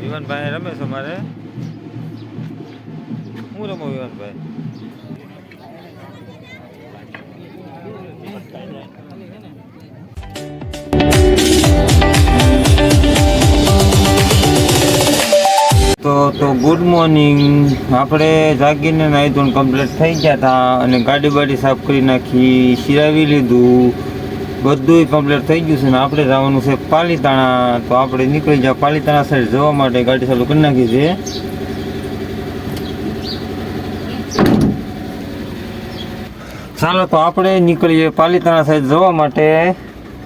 વિવાનભાઈ રમે છે મારે. હું રમો વિવાનભાઈ? તો તો ગુડ મોર્નિંગ આપણે જાગીને નાહી ધોન કમ્પ્લીટ થઈ ગયા હતા અને ગાડી બાડી સાફ કરી નાખી, શિરાવી લીધું. બધું કમ્પ્લીટ થઈ ગયું છે ને આપણે જવાનું છે પાલીતાણા. તો આપણે નીકળી જાવ પાલીતાણા સાઈડ જવા માટે ગાડી ચાલુ કરી નાખી છે. ચાલો તો આપણે નીકળીએ પાલીતાણા સાઈડ જવા માટે.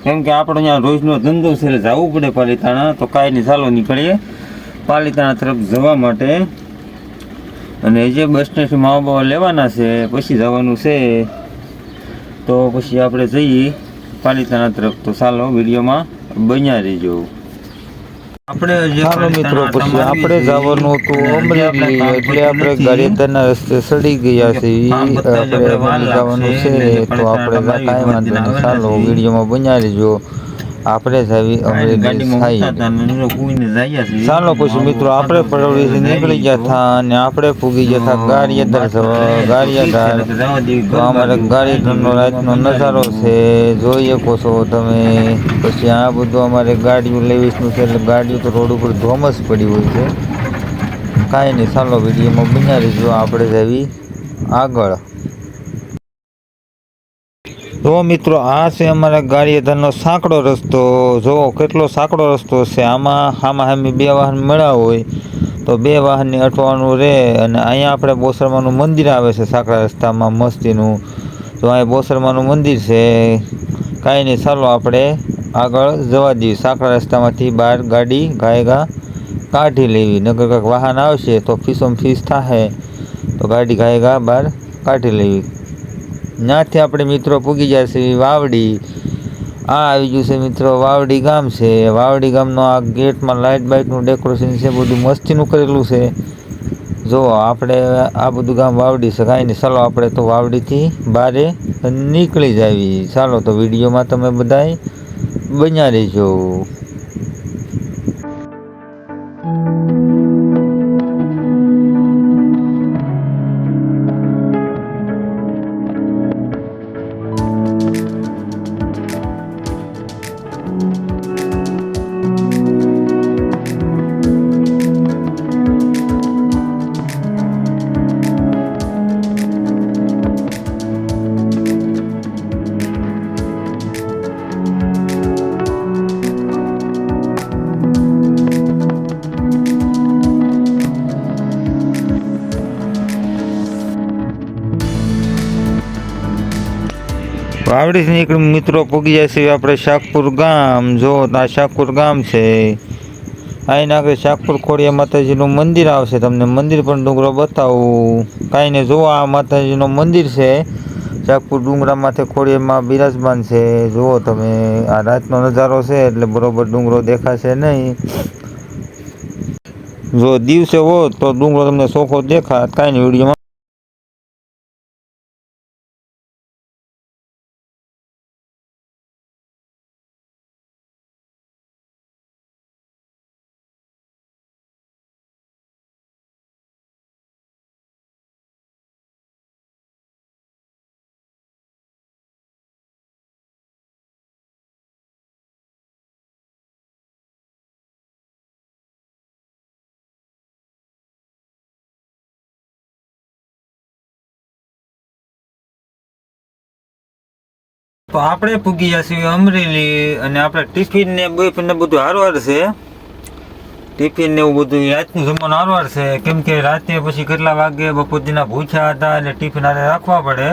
કેમ કે આપણો અહીંયા રોજનો ધંધો છે એટલે જવું પડે પાલીતાણા. તો કાંઈ નહીં, ચાલો નીકળીએ પાલીતાણા તરફ જવા માટે. અને જે બસ સ્ટેશન માવા બાવા લેવાના છે, પછી જવાનું છે. તો પછી આપણે જઈએ. પાલીતાણા તરફ તો ચાલો વિડીયોમાં બન્યા રહેજો. આપણે ચાલો મિત્રો પછી આપણે જવાનું હતું અમરેલી એટલે આપણે ગાડીદારના રસ્તે સડી ગયા છે આપણે જવાનું છે તો આપણે કાંઈ વાંધો ચાલો વિડીયોમાં બન્યા રહેજો. આપણે જ આવી અમરેલી જઈએ છીએ. ચાલો પછી મિત્રો આપણે પરવડીથી નીકળી ગયા હતા અને આપણે પૂગી ગયા હતા ગારિયાધાર જવા ગારિયાધાર જવા તો અમારે ગારિયાધારનો રાતનો નજારો છે જોઈ શકો છો તમે. પછી આ બધું અમારે ગાડીઓ લેવી છે એટલે ગાડીઓ તો રોડ ઉપર ધોમસ પડી હોય છે. કાંઈ નહીં ચાલો વિડીયોમાં બન્યા રહીજો આપણે જ આવી આગળ. તો મિત્રો, આ છે અમારા ગારિયાધારનો સાંકડો રસ્તો. જુઓ, કેટલો સાંકડો રસ્તો છે. આમાં આમાં હામી બે વાહન મળ્યા હોય તો બે વાહનની અટવાનું રહે અને અહીંયા આપણે બોસરમાનું મંદિર આવે છે સાંકડા રસ્તામાં મસ્તીનું. તો અહીંયા બોસરમાનું મંદિર છે, કાંઈ નહીં, ચાલો આપણે આગળ જવા દઈએ. સાંકડા રસ્તામાંથી બહાર ગાડી ગાયગા કાઢી લેવી. નગર કાંઈક વાહન આવશે તો ફીસોમ ફીસ થાય તો ગાડી ગાયગા બહાર કાઢી લેવી. ત્યાંથી આપણે મિત્રો પૂગી જશે વાવડી. આ આવી ગયું છે મિત્રો વાવડી ગામ છે. વાવડી ગામનો આ ગેટમાં લાઇટ બાઇટનું ડેકોરેશન છે, બધું મસ્તીનું કરેલું છે. જો આપણે આ બધું ગામ વાવડી છે કાંઈ નહીં ચાલો આપણે તો વાવડીથી બારે નીકળી જાવી. ચાલો તો વિડીયોમાં તમે બધાય બન્યા રહેજો. વાવડીથી નીકળી મિત્રો પૂગી જાય છે આપણે શાકપુર ગામ. જો આ શાકપુર ગામ છે. અહીં આગળ શાકપુર ખોડિયા માતાજીનું મંદિર આવશે. તમને મંદિર પણ ડુંગરો બતાવું. કાંઈ ને જુઓ આ માતાજીનું મંદિર છે, શાકપુર ડુંગરા માથે ખોડિયામાં બિરાજમાન છે. જુઓ તમે, આ રાતનો નજારો છે, એટલે બરોબર ડુંગરો દેખાશે નહીં. જો દિવસે હોત તો ડુંગરો તમને ચોખ્ખો દેખાત. કાંઈ વિડીયોમાં આપણે પૂગી છીએ અમરેલી અને આપણે ટિફિન ને બીફિન ને બધું હારવાર છે. ટિફિન ને એવું બધું રાતનું જમવાનું હારવાર છે. કેમ કે રાતે પછી કેટલા વાગે બપોરના ભૂખ્યા હતા એટલે ટિફિન હારે રાખવા પડે.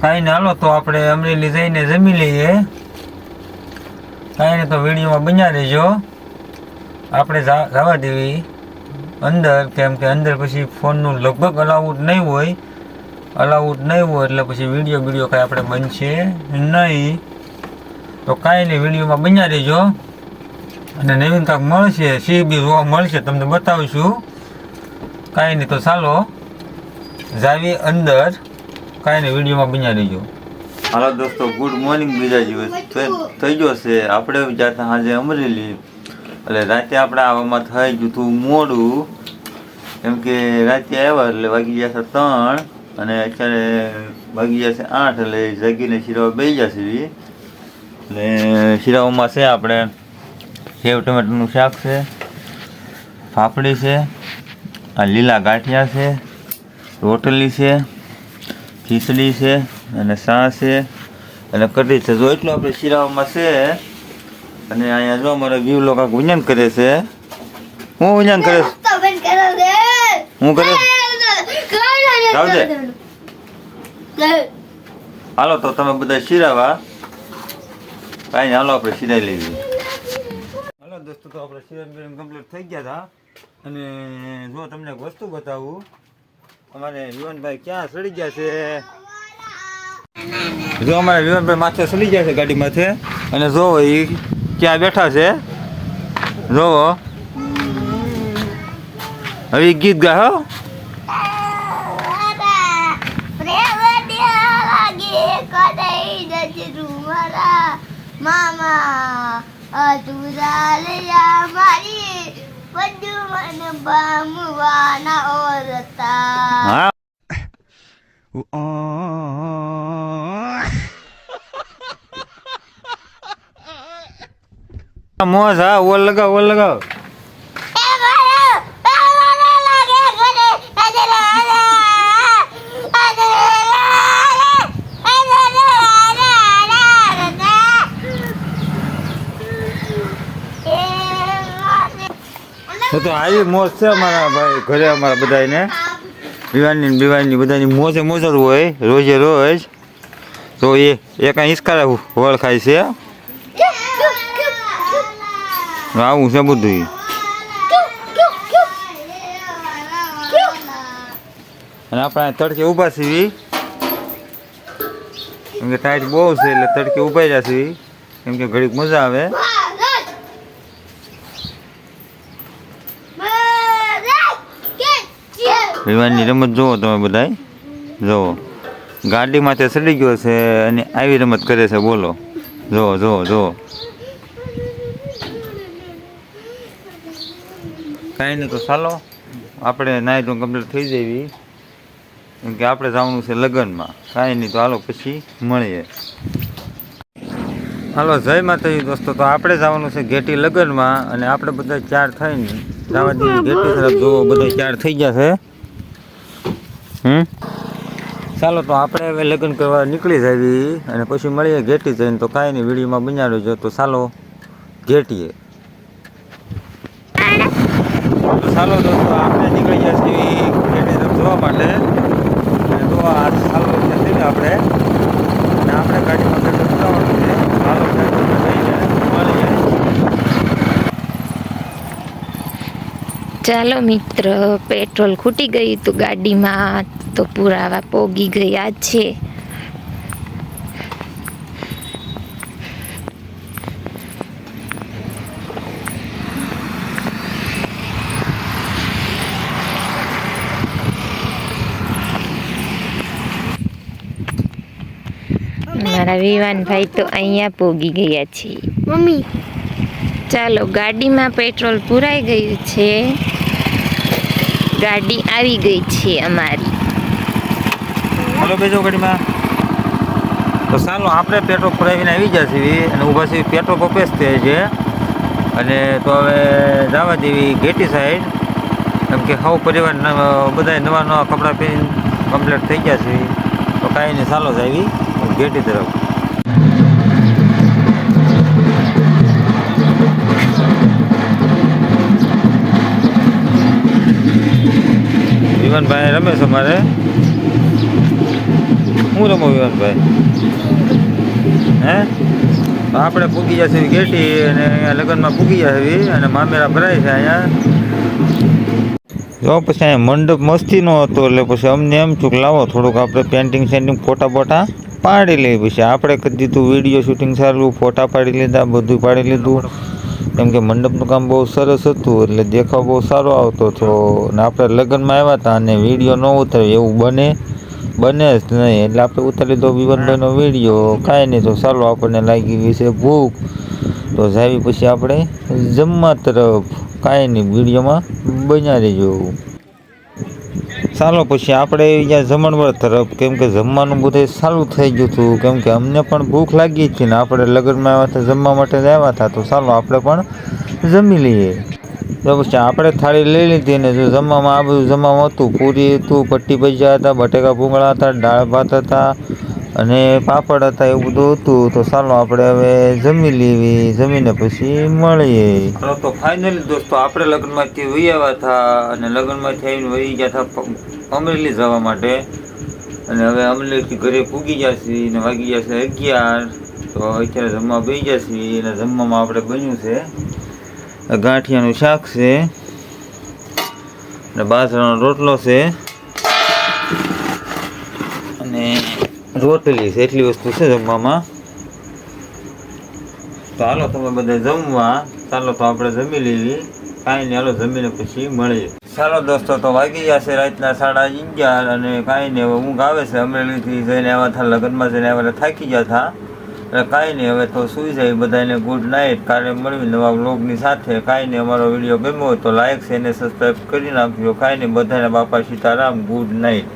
કાંઈ ને હાલો તો આપણે અમરેલી જઈને જમી લઈએ. કાંઈ ને તો વિડીયોમાં બન્યા રહેજો. આપણે જવા દેવી. અંદર, કેમ કે અંદર પછી ફોનનું લગભગ અલાઉડ નહીં હોય. અલાઉડ નહીં હોય એટલે પછી વીડિયો વીડિયો કાંઈ આપણે બનશે નહીં. તો કાંઈ નહીં વિડીયોમાં બન્યા રહેજો. અને નવીન કાંક મળશે સી બી જોવા મળશે તમને બતાવીશું. કાંઈ નહીં તો ચાલો જાવી અંદર કાંઈ નહીં વિડીયોમાં બન્યા રહેજો. હાલો દોસ્તો ગુડ મોર્નિંગ બીજા દિવસ થઈ ગયો છે આપણે જાતા આજે અમરેલી. એટલે રાતે આપણે આવવામાં થઈ ગયું હતું મોડું. કેમ કે રાતે આવ્યા એટલે વાગી ગયા છે ત્રણ. અને અત્યારે ભાગી જશે આઠ એટલે જગીને શીરાવા બે જશે. એટલે શીરાઓમાં છે આપણે સેવ ટમેટાનું શાક છે ફાફડી છે આ લીલા ગાંઠિયા છે રોટલી છે ખીચડી છે અને સા છે અને કઢી છે. જો એટલું આપણે શીરાઓમાં છે અને અહીંયા જો અમારે વ્યૂ લોકો કાંઈક કરે છે. હું વિજ્ઞાન કરે હું કરે દે હાલો, તો તમે બધા શીરાવા. કાંઈ હાલો, આપણે શીરાઈ લેવી હાલો દોસ્તો, તો આપણે બીરા કમ્પ્લીટ થઈ ગયા હતા. અને જો તમને એક વસ્તુ બતાવું, અમારે વિવાનભાઈ ક્યાં સડી ગયા છે? જો અમારે વિવાનભાઈ માથે સડી ગયા છે ગાડી માથે. અને જોવો એ ક્યાં બેઠા છે? જોવો. હવે ગીત ગા હો મામા અધુરા લયા મારી બધું મને બામવાના ઓરતા. મોજ હા ઓલ લગાવ ઓલ લગાવ. તો આવી મોજ છે અમારા ભાઈ ઘરે અમારા બધાને વિવાનની બિવાની બધાની મોજે મોજ હોય, રોજે રોજ. તો એ એક કાંઈ હિસકારા વળ છે. આવું છે બધું અને આપણે તડકે ઊભા છીએ. કેમ કે ટાઈટ બહુ છે એટલે તડકે ઊભા રહ્યા છીએ. કેમ કે ઘડીક મજા આવે. વિમાનની રમત જુઓ તમે બધાય. જુઓ. ગાડીમાંથી સડી ગયો છે અને આવી રમત કરે છે, બોલો. જુઓ જુઓ જુઓ. કાંઈ નહીં તો ચાલો, આપણે નાય તો કમ્પ્લીટ થઈ જવી કેમ કે આપણે જવાનું છે લગ્નમાં. કાંઈ નહીં તો હાલો પછી મળીએ. હાલો, જય માતાજી દોસ્તો, તો આપણે જવાનું છે ઘેટી લગ્નમાં અને આપણે બધા ચાર થઈને જવા દઈએ ઘેટી તરફ જોવો બધા ચાર થઈ ગયા છે. હમ? ચાલો તો આપણે હવે લગ્ન કરવા નીકળી જવી અને પછી મળીએ ઘેટી જઈને તો કાંઈ નહીં વિડીયોમાં બનાવી જો તો ચાલો ઘેટીએ. તો ચાલો દોસ્તો આપણે નીકળી ગયા છીએ ઘેટી તરફ જોવા માટે. અને તો આ ચાલો એટલે થઈને આપણે. અને આપણે ગાડીમાં પેટ્રોલ પુરાવાનું છે. ચાલો પેટ્રોલ જઈને મળીએ. ચાલો મિત્ર પેટ્રોલ ખૂટી ગયું હતું ગાડીમાં. તો પુરાવા પોગી ગયા છે. મારા વિવાનભાઈ તો અહીંયા પોગી ગયા છે. મમ્મી. ચાલો ગાડીમાં પેટ્રોલ પુરાઈ ગયું છે. ગાડી આવી ગઈ છે અમારી. હાલો બેજો ગાડીમાં તો ચાલો આપણે પેટ્રોલ ભરાવીને આવી ગયા છીએ અને ઊભા છીએ પેટ્રોલ પંપે જ. છે અને તો હવે જવા દેવી ઘેટી સાઈડ. કેમ કે સૌ પરિવાર બધા નવા નવા કપડાં પહેરીને કમ્પ્લીટ થઈ ગયા છે તો કાંઈ નહીં ચાલો જ આવી. ઘેટી તરફ. વિવાનભાઈ રમે છે અમારે હું રમો વિવાનભાઈ હે? આપણે પૂગી જશે ગેટી અને અહીંયા લગ્નમાં પૂગી જશે અને મામેરા ભરાય છે અહીંયા. જો પછી અહીંયા મંડપ મસ્તીનો હતો એટલે પછી અમને એમ છું કે લાવો થોડુંક આપણે પેન્ટિંગ સેન્ટિંગ ફોટા બોટા પાડી લઈએ. પછી આપણે કરી દીધું વીડિયો શૂટિંગ સારું, ફોટા પાડી લીધા, બધું પાડી લીધું. કેમ કે મંડપનું કામ બહુ સરસ હતું એટલે દેખાવ બહુ સારો આવતો હતો. ને આપણે લગ્નમાં આવ્યા હતા અને વીડિયો ન ઉતરે એવું બને. બને જ નહીં. એટલે આપણે ઉતારી તો વિવનભાઈનો વીડિયો, કાંઈ નહીં. તો ચાલો આપણને લાગી ગઈ છે ભૂખ. તો જાવી પછી આપણે જમવા તરફ કાંઈ નહીં, વિડીયોમાં બન્યા રહેજો. ચાલો પછી આપણે અહીંયા જમણવાર તરફ, કેમ કે જમવાનું બધું સારું થઈ ગયું હતું. કેમ કે અમને પણ ભૂખ લાગી હતી ને આપણે લગ્નમાં આવ્યા હતા, જમવા માટે જ આવ્યા હતા. તો ચાલો આપણે પણ જમી લઈએ. આપણે થાળી લઈ લીધી ને જમવામાં આ બધું જમવામાં હતું. પૂરી હતું, પટ્ટી ભજીયા હતા, બટેકા ભૂંગળા હતા, દાળ ભાત હતા અને પાપડ હતા, એવું બધું હતું. તો ચાલો આપણે હવે જમી લેવી. જમીને પછી મળીએ. તો ફાઇનલી દોસ્તો, આપણે લગ્નમાંથી વહી આવ્યા હતા અને લગ્નમાંથી આવીને વહી ગયા હતા અમરેલી જવા માટે. અને હવે અમરેલીથી ઘરે પૂગી છીએ ને વાગી છે અગિયાર. તો અત્યારે જમવા બેસી છીએ અને જમવામાં આપણે બન્યું છે. ગાંઠિયાનું શાક છે. અને બાજરાનો રોટલો છે. અને રોટલી છે, એટલી વસ્તુ છે જમવામાં. હાલો તમે બધા જમવા. ચાલો તો આપણે જમી લેવી કાંઈ નહીં, હાલો જમીને પછી મળીએ. ચાલો દોસ્તો, તો વાગી ગયા છે રાતના સાડા અગિયાર અને કાંઈ નહીં, હવે ઊંઘ આવે છે. અમરેલીથી જઈને આવ્યા હતા, લગ્નમાં જઈને આવ્યા થાકી ગયા હતા. એટલે કાંઈ નહીં, હવે તો સુઈ જાય, બધાને ગુડ નાઇટ કાલે મળવી નવા બ્લોગની સાથે. કાંઈ નહીં, અમારો વીડિયો ગમ્યો હોય તો લાઇક છે એને સબસ્ક્રાઈબ કરી નાખજો. કાંઈ નહીં, બધાને બાપા સીતારામ ગુડ નાઇટ